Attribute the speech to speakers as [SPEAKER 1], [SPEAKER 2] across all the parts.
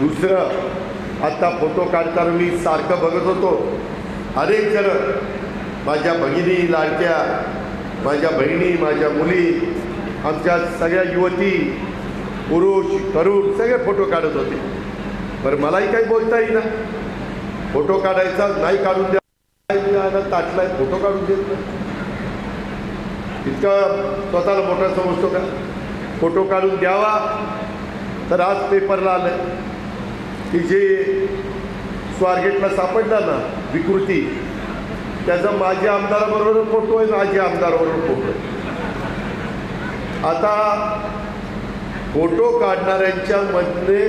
[SPEAKER 1] दुसरं आत्ता फोटो काढताना मी सारखं बघत होतो. अनेक जण माझ्या भगिनी लाडक्या माझ्या बहिणी माझ्या मुली आमच्या सगळ्या युवती पुरुष तरुण सगळे फोटो काढत होते. बरं मलाही काही बोलता येईना. फोटो काढायचा नाही काढून द्या ताटलाय फोटो काढून देत नाही. स्वतःला मोठा समजतो का? फोटो काढून द्यावा तर आज पेपरला आलं की जे स्वारगेटला सापडला ना विकृती त्याचा माझ्या आमदाराबरोबर फोटो आहे माझ्या आमदाराबरोबर फोटो आहे. आता फोटो काढणाऱ्यांच्या मधले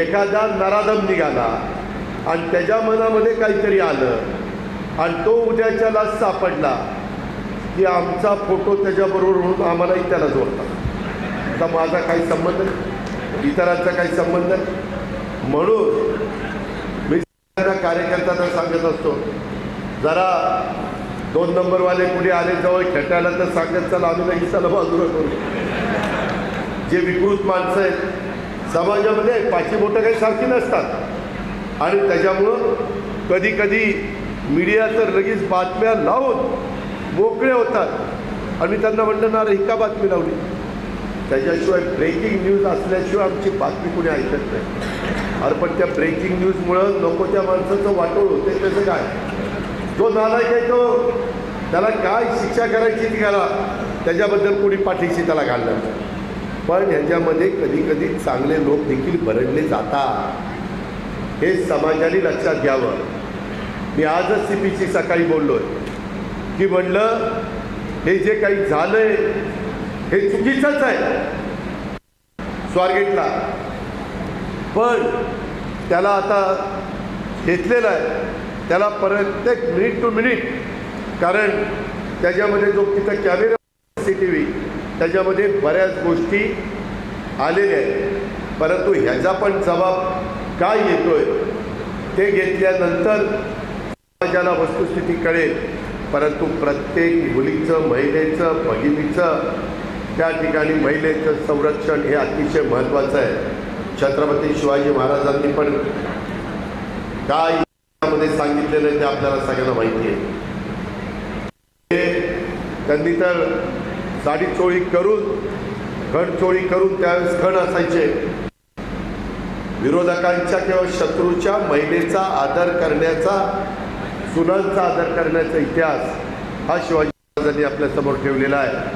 [SPEAKER 1] एखादा नराधम निघाला आणि त्याच्या मनामध्ये काहीतरी आलं आणि तो उद्याच्याला सापडला की आमचा फोटो त्याच्याबरोबर म्हणून आम्हालाही त्याला जोडला आता माझा काही संबंध नाही इतरांचा काही संबंध नाही. म्हणून मी कार्यकर्त्यांना सांगत असतो. जरा दोन नंबरवाले कुठे आले जवळ खेटायला तर सांगत चला आम्ही नाही चला बाजूला करू जे विकृत माणसं आहेत समाजामध्ये पाची बोटं काही सारखी नसतात. आणि त्याच्यामुळं कधी कधी मीडिया तर लगेच बातम्या लावून मोकळे होतात. आणि त्यांना म्हणलं ना ही का बातमी लावली? त्याच्याशिवाय ब्रेकिंग न्यूज असल्याशिवाय आमची बातमी कुणी ऐकत नाही. अरे पण त्या ब्रेकिंग न्यूजमुळं नको त्या माणसाचं वाटोळ होते त्याचं काय? जो नालायक आहे तो त्याला काय शिक्षा करायची ती करा त्याच्याबद्दल कोणी पाठीशी त्याला घालणार पण ह्याच्यामध्ये कधीकधी चांगले लोक देखील बरडले जातात. हे समाजाने लक्षात घ्यावं. मी आजच सी पीशी सकाळी बोललो आहे की म्हणलं हे जे काही झालं आहे हे चुकीचंच आहे. स्वारगेटला. पण त्याला आता घेतलेलं आहे. त्याला प्रत्येक मिनिट टू मिनिट कारण त्याच्यामध्ये जो तिथं कॅमेरा सी टी व्ही त्याच्यामध्ये बऱ्याच गोष्टी आलेल्या आहेत. परंतु ह्याचा पण जबाब काय येतोय ते घेतल्यानंतर समाजाला वस्तुस्थिती कळेल. परंतु प्रत्येक मुलीचं महिलेचं भगिनीचं त्या ठिकाणी महिलेचं संरक्षण हे अतिशय महत्त्वाचं आहे. छत्रपती शिवाजी महाराजांनी पण काय मध्ये सांगितलेलं आहे ते आपल्याला सगळ्यांना माहिती आहे. हे त्यांनी तर साडी चोळी करून खण चोळी करून त्यावेळेस खण असायचे. विरोधकांच्या किंवा शत्रूच्या महिलेचा आदर करण्याचा सुनांचा आदर करण्याचा इतिहास हा शिवाजी महाराजांनी आपल्यासमोर ठेवलेला आहे.